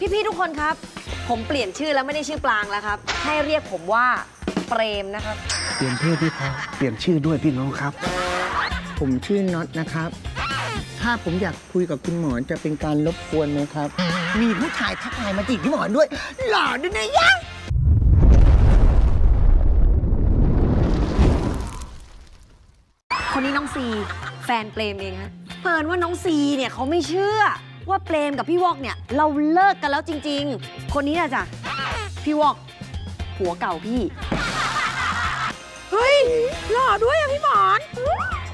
พี่ ๆ ทุกคนครับ ผมเปลี่ยนชื่อแล้วไม่ได้ชื่อปลางแล้วครับ ให้เรียกผมว่าเปรมนะครับ เปลี่ยนเพศพี่พอเปลี่ยนชื่อด้วยพี่น้องครับ ผมชื่อน็อตนะครับ ถ้าผมอยากคุยกับคุณหมอจะเป็นการรบกวนไหมครับ มีผู้ชายทักทายมาจีบพี่หมอด้วย หล่อด้วยนะยะคนนี้น้องซี แฟนเปรมเองฮะเปิดว่าน้องซีเนี่ยเขาไม่เชื่อ ว่าเปรมกับพี่วอกเนี่ย เราเลิกกันแล้วจริง ๆ คนนี้นะจ๊ะพี่วอกผัวเก่าพี่ เฮ้ยหล่อด้วยอะพี่หมอน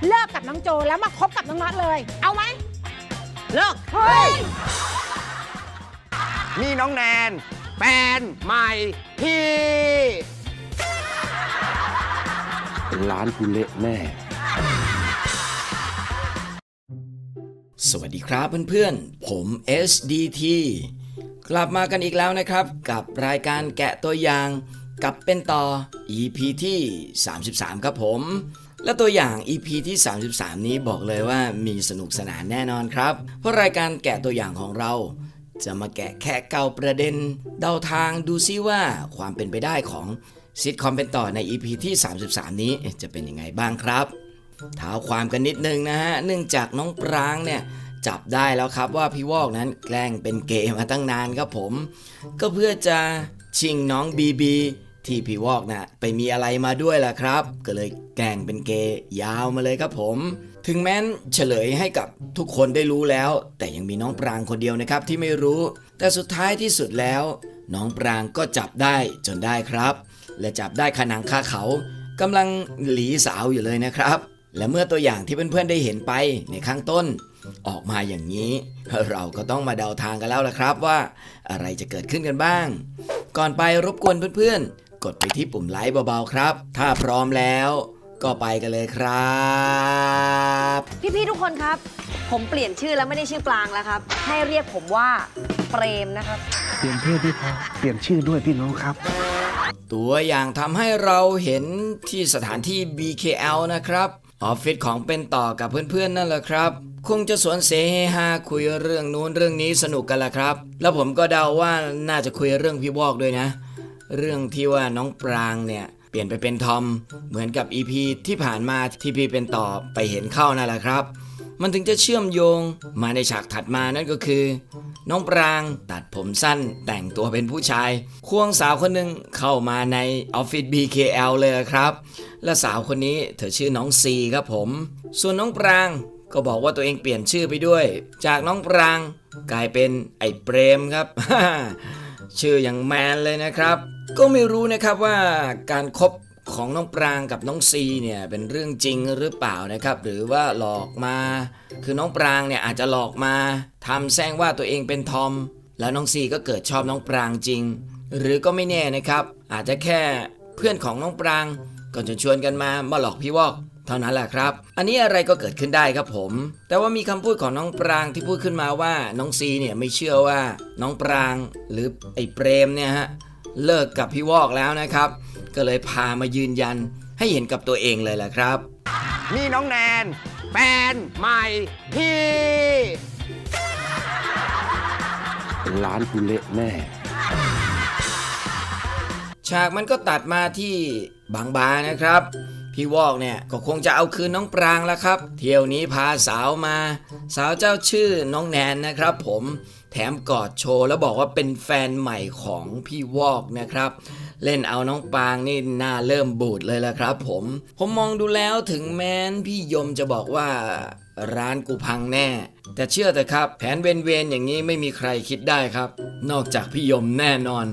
เลิกกับน้องโจแล้วมาคบกับน้องน็อตเลย เอาไหมเลิก เฮ้ย นี่น้องแนนแฟนใหม่พี่ ร้านกูเละแน่ สวัสดีครับเพื่อนๆ ผม SDT กลับมากันอีกแล้วนะครับ กับรายการแกะตัวอย่างกับเป็นต่อ EP ที่ 33 ครับผม และตัวอย่าง EP ที่ 33 นี้บอกเลยว่ามีสนุกสนานแน่นอนครับ เพราะรายการแกะตัวอย่างของเรา จะมาแกะแค่เก่าประเด็น เดาทางดูซิว่าความเป็นไปได้ของซิทคอมเป็นต่อใน EP ที่ 33 นี้จะเป็นยังไงบ้างครับ เท้าความกันนิดนึงนะฮะเนื่องจากน้องปรางเนี่ยจับได้แล้วครับว่าพี่วอกนั้นแกล้งเป็นเกย์มาตั้งนานครับผม ก็เพื่อจะชิงน้องบีบีที่พี่วอกนะ่ะไปมีอะไรมาด้วยล่ะครับ ก็เลยแกล้งเป็นเกย์ยาวมาเลยครับผม ถึงแม้นเฉลยให้กับทุกคนได้รู้แล้ว แต่ยังมีน้องปรางคนเดียวนะครับที่ไม่รู้ แต่สุดท้ายที่สุดแล้ว น้องปรางก็จับได้จนได้ครับ และจับได้ขนังคาเขากำลังหลีสาวอยู่เลยนะครับ และเมื่อตัวอย่างที่เพื่อนๆได้เห็นไปในข้างต้น ออกมาอย่างนี้ เราก็ต้องมาเดาทางกันแล้วล่ะครับว่า อะไรจะเกิดขึ้นกันบ้าง ก่อนไปรบกวนเพื่อนๆ กดไปที่ปุ่มไลค์เบาๆครับ ถ้าพร้อมแล้วก็ไปกันเลยครับพี่ๆทุกคนครับ ผมเปลี่ยนชื่อแล้วไม่ได้ชื่อปลางแล้วครับ ให้เรียกผมว่าเปรมนะครับ เปลี่ยนเพศพี่พอเปลี่ยนชื่อด้วยพี่น้องครับ ตัวอย่างทำให้เราเห็นที่สถานที่ BKL นะครับ ออฟฟิศของเป็นต่อกับเพื่อนๆนั่นแหละครับ คงจะสวนเสเฮฮาคุยเรื่องนู้นเรื่องนี้สนุกกันละครับ แล้วผมก็เดาว่าน่าจะคุยเรื่องพี่วอกด้วยนะ เรื่องที่ว่าน้องปรางเนี่ยเปลี่ยนไปเป็นทอมเหมือนกับอีพีที่ผ่านมาที่พี่เป็นต่อไปเห็นเข้านั่นแหละครับ มันถึงจะเชื่อมโยงมาในฉากถัดมานั่นก็คือ น้องปรางตัดผมสั้นแต่งตัวเป็นผู้ชาย ควงสาวคนหนึ่งเข้ามาในออฟฟิศ BKL เลยครับ และสาวคนนี้เธอชื่อน้องซีครับผม ส่วนน้องปรางก็บอกว่าตัวเองเปลี่ยนชื่อไปด้วย จากน้องปรางกลายเป็นไอ้เปรมครับ ชื่ออย่างแมนเลยนะครับ ก็ไม่รู้นะครับว่าการครบ ของน้องปรางกับน้องซีเนี่ยเป็นเรื่องจริงหรือเปล่านะครับ หรือว่าหลอกมา คือน้องปรางเนี่ยอาจจะหลอกมาทำแซงว่าตัวเองเป็นทอม แล้วน้องซีก็เกิดชอบน้องปรางจริง หรือก็ไม่แน่นะครับ อาจจะแค่เพื่อนของน้องปรางก็จะชวนกันมามาหลอกพี่วอกเท่านั้นแหละครับ อันนี้อะไรก็เกิดขึ้นได้ครับผม แต่ว่ามีคำพูดของน้องปรางที่พูดขึ้นมาว่าน้องซีเนี่ยไม่เชื่อว่าน้องปรางหรือไอ้เปรมเนี่ยฮะเลิกกับพี่วอกแล้วนะครับ ก็เลยพามายืนยัน ให้เห็นกับตัวเองเลยแหละครับ นี่น้องแนนแฟนใหม่พี่ร้านกูเละแน่ ฉากมันก็ตัดมาที่บางบานะครับ พี่วอกเนี่ยก็คงจะเอาคืนน้องปรางแล้วครับ เที่ยวนี้พาสาวมา สาวเจ้าชื่อน้องแนนนะครับผมแถมกอดโชว์แล้วบอกว่าเป็นแฟนใหม่ของพี่วอกนะครับ เล่นเอาน้องปรางนี่หน้าเริ่มบูดเลยละครับผมผมมองดูแล้วถึงแม้นพี่ยมจะบอกว่าร้านกูพังแน่ แต่เชื่อเถอะครับ แผนเวนเวนๆอย่างนี้ไม่มีใครคิดได้ครับ นอกจากพี่ยมแน่นอน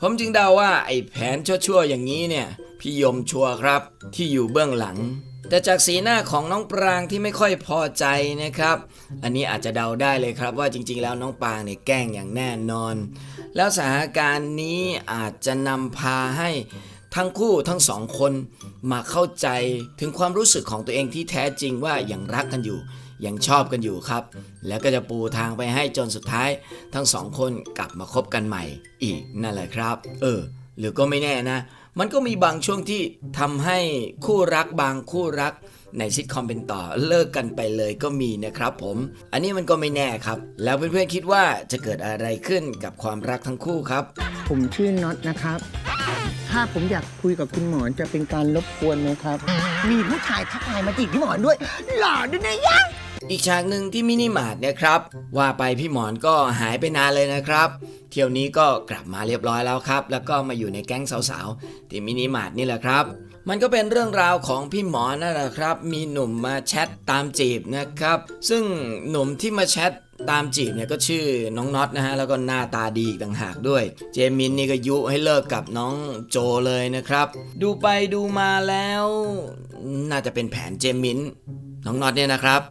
ผมจึงเดาว่าไอ้แผนชั่วๆอย่างนี้เนี่ย พี่ยมชัวร์ครับ ที่อยู่เบื้องหลัง แต่จากสีหน้าของน้องปรางที่ไม่ค่อยพอใจนะครับ อันนี้อาจจะเดาได้เลยครับว่าจริงๆ แล้วน้องปรางเนี่ยแกล้งอย่างแน่นอน แล้วสถานการณ์นี้อาจจะนำพาให้ทั้งคู่ทั้งสองคนมาเข้าใจถึงความรู้สึกของตัวเองที่แท้จริงว่ายังรักกันอยู่ ยังชอบกันอยู่ครับ แล้วก็จะปูทางไปให้จนสุดท้าย ทั้งสองคนกลับมาคบกันใหม่อีกนั่นแหละครับ เออ หรือก็ไม่แน่นะ มันก็มีบางช่วงที่ทำให้คู่รักบางคู่รักในซิทคอมเป็นต่อเลิกกันไปเลยก็มีนะครับผม อันนี้มันก็ไม่แน่ครับ แล้วเพื่อนๆคิดว่าจะเกิดอะไรขึ้นกับความรักทั้งคู่ครับ ผมชื่อน็อตนะครับ ถ้าผมอยากคุยกับคุณหมอจะเป็นการรบกวนไหมครับ มีผู้ชายทักทายมาจีบพี่หมอนด้วย หล่อด้วยนะยะ อีกฉากหนึ่งที่มินิมาร์ทเนี่ยครับ ว่าไปพี่หมอนก็หายไปนานเลยนะครับ เที่ยวนี้ก็กลับมาเรียบร้อยแล้วครับ แล้วก็มาอยู่ในแก๊งสาวๆ ที่มินิมาร์ทนี่แหละครับ มันก็เป็นเรื่องราวของพี่หมอนนั่นแหละครับ มีหนุ่มมาแชทตามจีบนะครับ ซึ่งหนุ่มที่มาแชทตามจีบเนี่ยก็ชื่อน้องน็อตนะฮะแล้วก็หน้าตาดีอีกต่างหากด้วย เจมินนี่ก็ยุให้เลิกกับน้องโจเลยนะครับ ดูไปดูมาแล้ว น่าจะเป็นแผนเจมินน้องน็อตเนี่ยนะครับ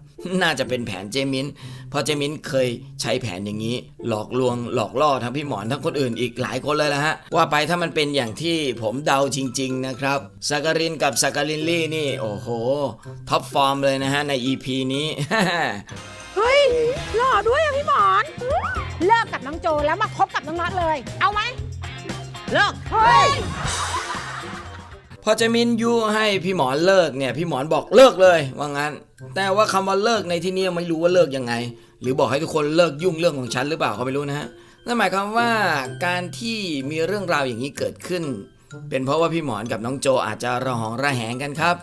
น่าจะเป็นแผนเจมินเพราะเจมินเคยใช้แผนอย่างนี้ หลอกลวงหลอกล่อทั้งพี่หมอนทั้งคนอื่นอีกหลายคนเลยละฮะ ว่าไปถ้ามันเป็นอย่างที่ผมเดาจริง ๆ นะครับสักการินกับสักการินลี่นี่ โอ้โห ท็อปฟอร์มเลยนะฮะ ใน EP นี้ เฮ้ยหล่อด้วยอะพี่หมอน เลิกกับน้องโจแล้วมาคบกับน้องน็อตเลย เอาไหมเลิกเฮ้ย พอเจมินยูให้พี่หมอนเลิกเนี่ย พี่หมอนบอกเลิกเลยว่างั้น แต่ว่าคำว่าเลิกในที่นี้ไม่รู้ว่าเลิกยังไง หรือบอกให้ทุกคนเลิกยุ่งเรื่องของฉันหรือเปล่าก็ไม่รู้นะฮะนั่นหมายความว่าการที่มีเรื่องราวอย่างนี้เกิดขึ้น เป็นเพราะว่าพี่หมอนกับน้องโจอาจจะระหองระแหงกันครับ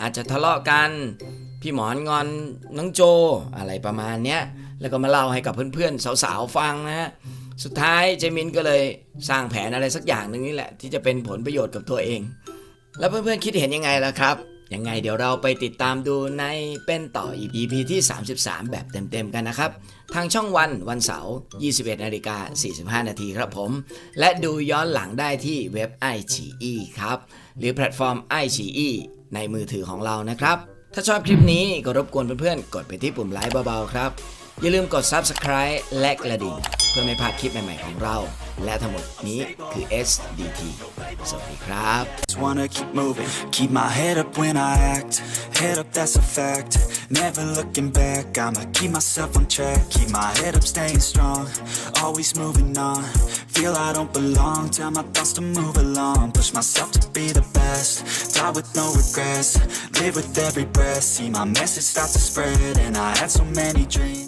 อาจจะทะเลาะกันพี่หมอนงอนน้องโจอะไรประมาณเนี้ยแล้วก็มาเล่าให้กับเพื่อนๆสาวๆฟังนะฮะสุดท้ายเจมินก็เลยสร้างแผนอะไรสักอย่างหนึ่งนี่แหละ ที่จะเป็นผลประโยชน์กับตัวเอง แล้วเพื่อนๆคิดเห็นยังไงล่ะครับ ยังไงเดี๋ยวเราไปติดตามดูในเป็นต่อ EP ที่ 33 แบบเต็มๆกันนะครับ ทางช่องวันวันเสาร์ 21นาฬิกา45 นาทีครับผม และดูย้อนหลังได้ที่เว็บ i อ e ครับ หรือแพลตฟอร์ม i อ e ในมือถือของเรานะครับ ถ้าชอบคลิปนี้ก็รบกวนเพื่อนๆ กดไปที่ปุ่มไลค์เบาๆครับ อย่าลืมกด Subscribe และกระดิ่ง เพื่อไม่พลาดคลิปใหม่ๆของเรา และทั้งหมดนี้คือ SDT สวัสดีครับ Just wanna keep moving, keep my head up when I act. Head up, that's a fact. Never looking back, I'ma keep myself on track. Keep my head up, staying strong. Always moving on. Feel I don't belong, tell my thoughts to move along. Push myself to be the best. Die with no regrets. Live with every breath. See my message start to spread, and I had so many dreams.